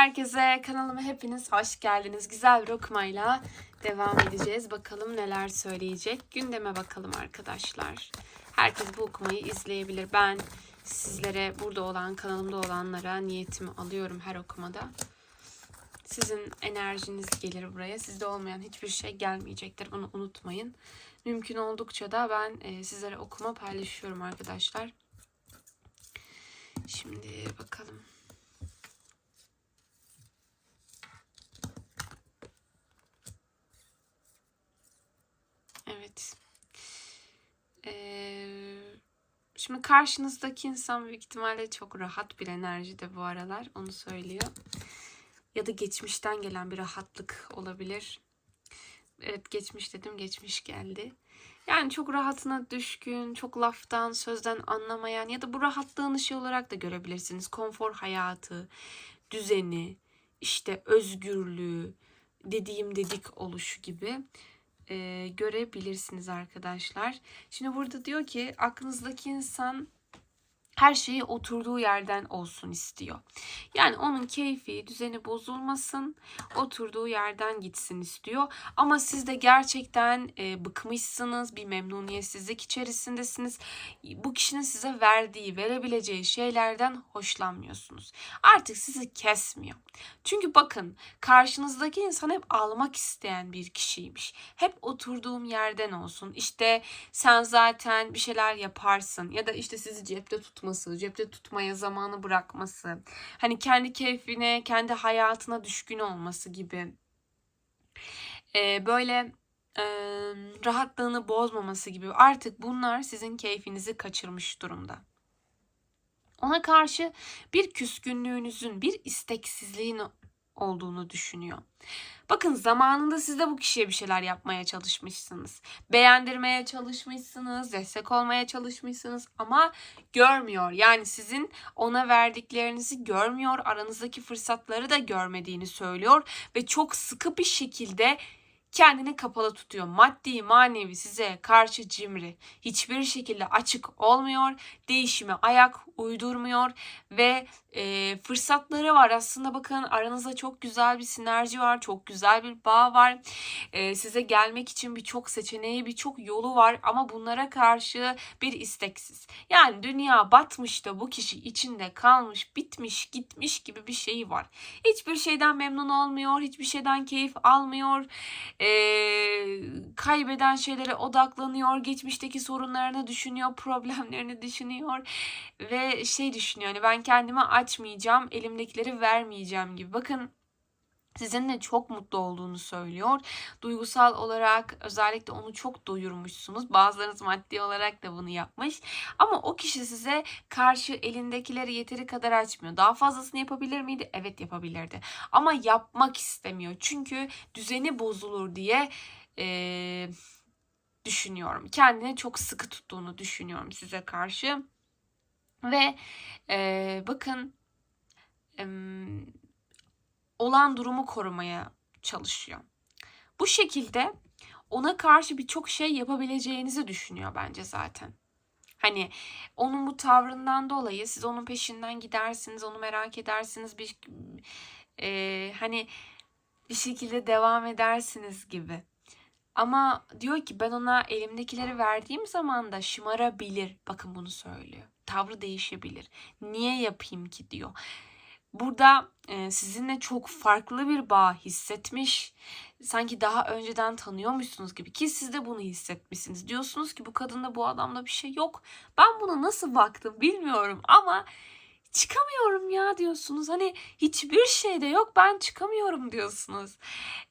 herkese. Kanalıma hepiniz hoş geldiniz. Güzel bir okumayla devam edeceğiz. Bakalım neler söyleyecek. Gündeme bakalım arkadaşlar. Herkes bu okumayı izleyebilir. Ben sizlere burada olan, kanalımda olanlara niyetimi alıyorum her okumada. Sizin enerjiniz gelir buraya. Sizde olmayan hiçbir şey gelmeyecektir. Bunu unutmayın. Mümkün oldukça da ben e, sizlere okuma paylaşıyorum arkadaşlar. Şimdi bakalım. Evet. Ee, şimdi karşınızdaki insan büyük ihtimalle çok rahat bir enerjide bu aralar. Onu söylüyor. Ya da geçmişten gelen bir rahatlık olabilir. Evet geçmiş dedim geçmiş geldi. Yani çok rahatına düşkün, çok laftan, sözden anlamayan ya da bu rahatlığın ışığı olarak da görebilirsiniz. Konfor hayatı, düzeni, işte özgürlüğü, dediğim dedik oluşu gibi görebilirsiniz arkadaşlar. Şimdi burada diyor ki aklınızdaki insan her şeyi oturduğu yerden olsun istiyor. Yani onun keyfi, düzeni bozulmasın, oturduğu yerden gitsin istiyor. Ama siz de gerçekten e, bıkmışsınız, bir memnuniyetsizlik içerisindesiniz. Bu kişinin size verdiği, verebileceği şeylerden hoşlanmıyorsunuz. Artık sizi kesmiyor. Çünkü bakın karşınızdaki insan hep almak isteyen bir kişiymiş. Hep oturduğum yerden olsun. İşte sen zaten bir şeyler yaparsın ya da işte sizi cepte tutması, cepte tutmaya zamanı bırakması. Hani kendi keyfine, kendi hayatına düşkün olması gibi. Ee, böyle e, rahatlığını bozmaması gibi. Artık bunlar sizin keyfinizi kaçırmış durumda. Ona karşı bir küskünlüğünüzün, bir isteksizliğin olduğunu düşünüyor. Bakın zamanında siz de bu kişiye bir şeyler yapmaya çalışmışsınız. Beğendirmeye çalışmışsınız, destek olmaya çalışmışsınız ama görmüyor. Yani sizin ona verdiklerinizi görmüyor, aranızdaki fırsatları da görmediğini söylüyor ve çok sıkı bir şekilde kendini kapalı tutuyor. Maddi, manevi size karşı cimri. Hiçbir şekilde açık olmuyor. Değişime ayak uydurmuyor ve e, fırsatları var. Aslında bakın aranızda çok güzel bir sinerji var. Çok güzel bir bağ var. E, size gelmek için birçok seçeneği, birçok yolu var ama bunlara karşı bir isteksiz. Yani dünya batmış da bu kişi içinde kalmış, bitmiş, gitmiş gibi bir şeyi var. Hiçbir şeyden memnun olmuyor, hiçbir şeyden keyif almıyor e, kaybeden şeylere odaklanıyor, geçmişteki sorunlarını düşünüyor, problemlerini düşünüyor ve şey düşünüyor hani ben kendimi açmayacağım, elimdekileri vermeyeceğim gibi. Bakın sizinle çok mutlu olduğunu söylüyor. Duygusal olarak özellikle onu çok doyurmuşsunuz. Bazılarınız maddi olarak da bunu yapmış. Ama o kişi size karşı elindekileri yeteri kadar açmıyor. Daha fazlasını yapabilir miydi? Evet yapabilirdi. Ama yapmak istemiyor. Çünkü düzeni bozulur diye ee, düşünüyorum. Kendini çok sıkı tuttuğunu düşünüyorum size karşı. Ve ee, bakın ee, olan durumu korumaya çalışıyor. Bu şekilde ona karşı birçok şey yapabileceğinizi düşünüyor bence zaten. Hani onun bu tavrından dolayı siz onun peşinden gidersiniz, onu merak edersiniz, bir e, hani bir şekilde devam edersiniz gibi. Ama diyor ki ben ona elimdekileri verdiğim zaman da şımarabilir. Bakın bunu söylüyor. Tavrı değişebilir. Niye yapayım ki diyor burada e, sizinle çok farklı bir bağ hissetmiş. Sanki daha önceden tanıyormuşsunuz gibi ki siz de bunu hissetmişsiniz. Diyorsunuz ki bu kadında bu adamda bir şey yok. Ben buna nasıl baktım bilmiyorum ama çıkamıyorum ya diyorsunuz. Hani hiçbir şey de yok ben çıkamıyorum diyorsunuz.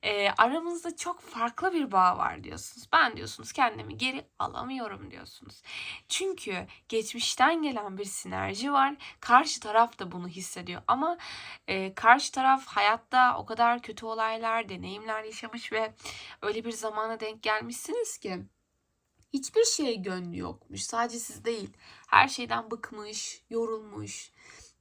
E, aramızda çok farklı bir bağ var diyorsunuz. Ben diyorsunuz kendimi geri alamıyorum diyorsunuz. Çünkü geçmişten gelen bir sinerji var. Karşı taraf da bunu hissediyor. Ama e, karşı taraf hayatta o kadar kötü olaylar, deneyimler yaşamış ve öyle bir zamana denk gelmişsiniz ki hiçbir şeye gönlü yokmuş. Sadece siz değil. Her şeyden bıkmış, yorulmuş.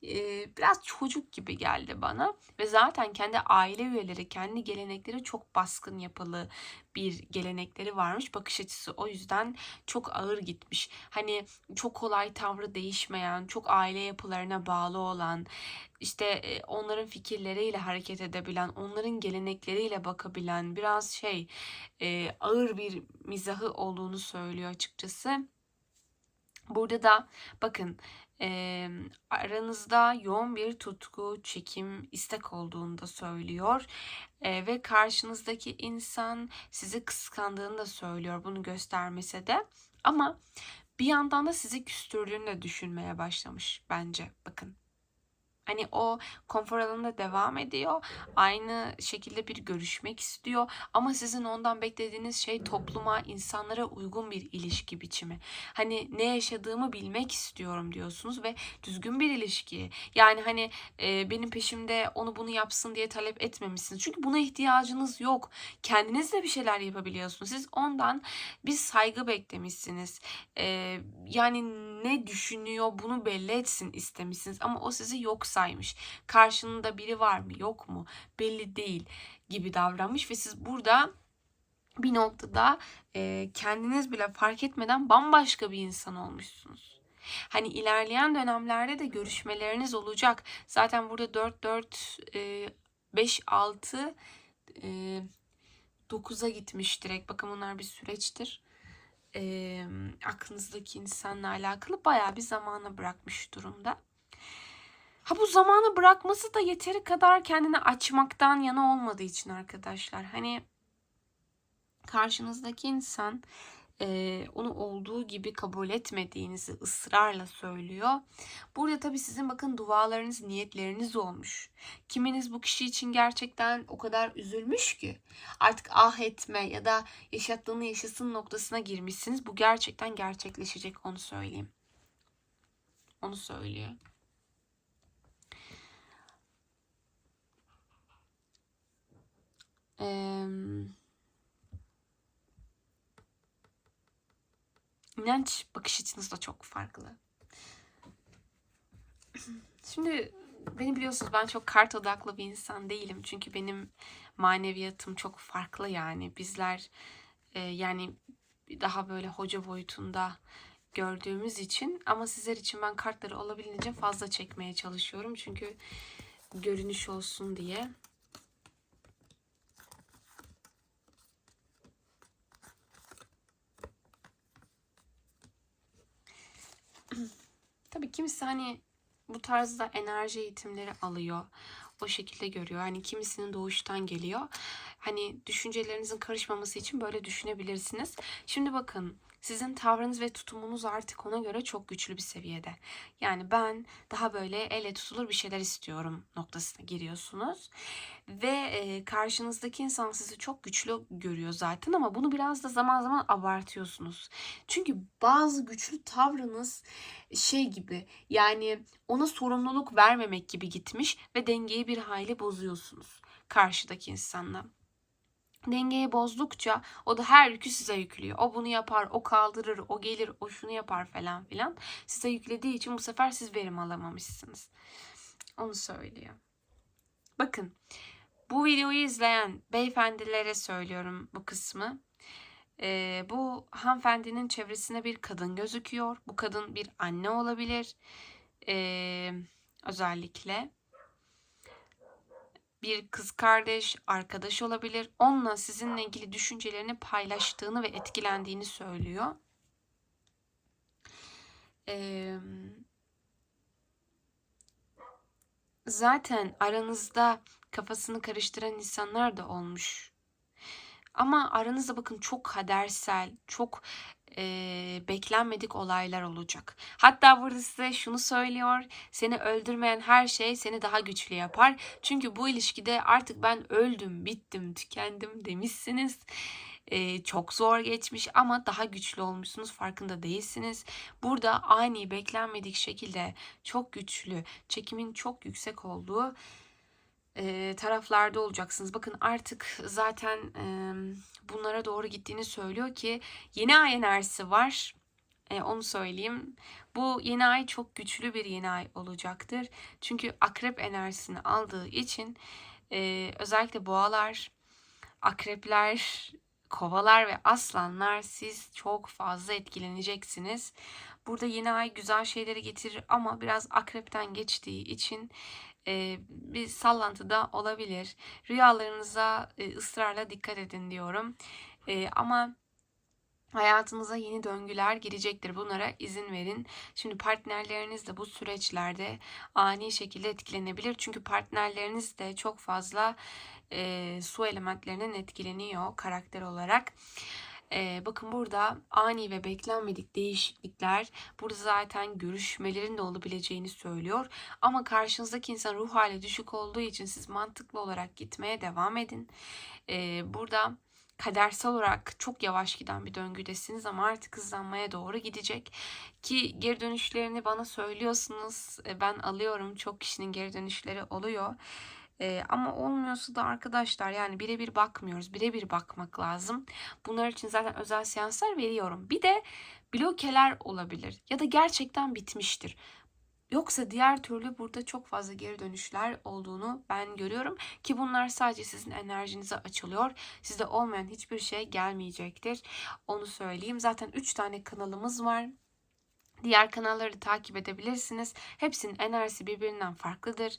E, biraz çocuk gibi geldi bana ve zaten kendi aile üyeleri, kendi gelenekleri çok baskın yapılı bir gelenekleri varmış. Bakış açısı o yüzden çok ağır gitmiş. Hani çok kolay tavrı değişmeyen, çok aile yapılarına bağlı olan, işte onların fikirleriyle hareket edebilen, onların gelenekleriyle bakabilen, biraz şey e, ağır bir mizahı olduğunu söylüyor açıkçası. Burada da bakın e, aranızda yoğun bir tutku, çekim, istek olduğunu da söylüyor. E, ve karşınızdaki insan sizi kıskandığını da söylüyor bunu göstermese de. Ama bir yandan da sizi küstürdüğünü de düşünmeye başlamış bence. Bakın Hani o konfor alanında devam ediyor. Aynı şekilde bir görüşmek istiyor. Ama sizin ondan beklediğiniz şey topluma, insanlara uygun bir ilişki biçimi. Hani ne yaşadığımı bilmek istiyorum diyorsunuz ve düzgün bir ilişki. Yani hani e, benim peşimde onu bunu yapsın diye talep etmemişsiniz. Çünkü buna ihtiyacınız yok. Kendiniz de bir şeyler yapabiliyorsunuz. Siz ondan bir saygı beklemişsiniz. E, yani ne düşünüyor bunu belli etsin istemişsiniz. Ama o sizi yoksa saymış. Karşında biri var mı yok mu belli değil gibi davranmış ve siz burada bir noktada e, kendiniz bile fark etmeden bambaşka bir insan olmuşsunuz. Hani ilerleyen dönemlerde de görüşmeleriniz olacak. Zaten burada 4 4 e, 5 6 e, 9'a gitmiş direkt. Bakın bunlar bir süreçtir. E, aklınızdaki insanla alakalı bayağı bir zamana bırakmış durumda. Ha bu zamanı bırakması da yeteri kadar kendini açmaktan yana olmadığı için arkadaşlar. Hani karşınızdaki insan e, onu olduğu gibi kabul etmediğinizi ısrarla söylüyor. Burada tabii sizin bakın dualarınız, niyetleriniz olmuş. Kiminiz bu kişi için gerçekten o kadar üzülmüş ki artık ah etme ya da yaşattığını yaşasın noktasına girmişsiniz. Bu gerçekten gerçekleşecek onu söyleyeyim. Onu söylüyor. Ee, inanç bakış açınız da çok farklı. Şimdi beni biliyorsunuz ben çok kart odaklı bir insan değilim. Çünkü benim maneviyatım çok farklı yani. Bizler e, yani daha böyle hoca boyutunda gördüğümüz için ama sizler için ben kartları olabildiğince fazla çekmeye çalışıyorum. Çünkü görünüş olsun diye. Tabii kimisi hani bu tarzda enerji eğitimleri alıyor. O şekilde görüyor. Hani kimisinin doğuştan geliyor. Hani düşüncelerinizin karışmaması için böyle düşünebilirsiniz. Şimdi bakın sizin tavrınız ve tutumunuz artık ona göre çok güçlü bir seviyede. Yani ben daha böyle elle tutulur bir şeyler istiyorum noktasına giriyorsunuz. Ve e, karşınızdaki insan sizi çok güçlü görüyor zaten ama bunu biraz da zaman zaman abartıyorsunuz. Çünkü bazı güçlü tavrınız şey gibi yani ona sorumluluk vermemek gibi gitmiş ve dengeyi bir hayli bozuyorsunuz karşıdaki insanla dengeyi bozdukça o da her yükü size yüklüyor. O bunu yapar, o kaldırır, o gelir, o şunu yapar falan filan. Size yüklediği için bu sefer siz verim alamamışsınız. Onu söylüyor. Bakın bu videoyu izleyen beyefendilere söylüyorum bu kısmı. Ee, bu hanımefendinin çevresinde bir kadın gözüküyor. Bu kadın bir anne olabilir. Ee, özellikle bir kız kardeş, arkadaş olabilir. Onunla sizinle ilgili düşüncelerini paylaştığını ve etkilendiğini söylüyor. Ee, zaten aranızda kafasını karıştıran insanlar da olmuş. Ama aranızda bakın çok kadersel, çok e, beklenmedik olaylar olacak. Hatta burada size şunu söylüyor. Seni öldürmeyen her şey seni daha güçlü yapar. Çünkü bu ilişkide artık ben öldüm, bittim, tükendim demişsiniz. Ee, çok zor geçmiş ama daha güçlü olmuşsunuz farkında değilsiniz. Burada ani beklenmedik şekilde çok güçlü, çekimin çok yüksek olduğu taraflarda olacaksınız. Bakın artık zaten bunlara doğru gittiğini söylüyor ki yeni ay enerjisi var. E, onu söyleyeyim. Bu yeni ay çok güçlü bir yeni ay olacaktır. Çünkü akrep enerjisini aldığı için e, özellikle boğalar, akrepler, kovalar ve aslanlar siz çok fazla etkileneceksiniz. Burada yeni ay güzel şeyleri getirir ama biraz akrepten geçtiği için e, bir sallantı da olabilir. Rüyalarınıza e, ısrarla dikkat edin diyorum. E, ama hayatınıza yeni döngüler girecektir. Bunlara izin verin. Şimdi partnerleriniz de bu süreçlerde ani şekilde etkilenebilir. Çünkü partnerleriniz de çok fazla e, su elementlerinden etkileniyor karakter olarak. E, bakın burada ani ve beklenmedik değişiklikler burada zaten görüşmelerin de olabileceğini söylüyor. Ama karşınızdaki insan ruh hali düşük olduğu için siz mantıklı olarak gitmeye devam edin. E, burada kadersel olarak çok yavaş giden bir döngüdesiniz ama artık hızlanmaya doğru gidecek. Ki geri dönüşlerini bana söylüyorsunuz. E, Ben alıyorum. Çok kişinin geri dönüşleri oluyor. E, ama olmuyorsa da arkadaşlar yani birebir bakmıyoruz. Birebir bakmak lazım. Bunlar için zaten özel seanslar veriyorum. Bir de blokeler olabilir ya da gerçekten bitmiştir. Yoksa diğer türlü burada çok fazla geri dönüşler olduğunu ben görüyorum ki bunlar sadece sizin enerjinize açılıyor. Sizde olmayan hiçbir şey gelmeyecektir. Onu söyleyeyim. Zaten 3 tane kanalımız var. Diğer kanalları takip edebilirsiniz. Hepsinin enerjisi birbirinden farklıdır.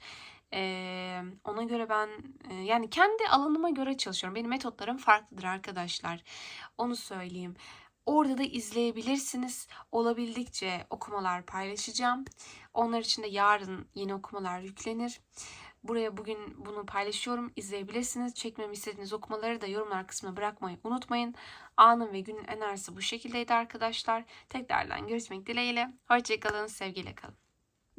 Ee, ona göre ben e, yani kendi alanıma göre çalışıyorum. Benim metotlarım farklıdır arkadaşlar. Onu söyleyeyim. Orada da izleyebilirsiniz. Olabildikçe okumalar paylaşacağım. Onlar için de yarın yeni okumalar yüklenir. Buraya bugün bunu paylaşıyorum. İzleyebilirsiniz. Çekmemi istediğiniz okumaları da yorumlar kısmına bırakmayı unutmayın. Anın ve günün enerjisi bu şekildeydi arkadaşlar. Tekrardan görüşmek dileğiyle. Hoşçakalın, sevgiyle kalın.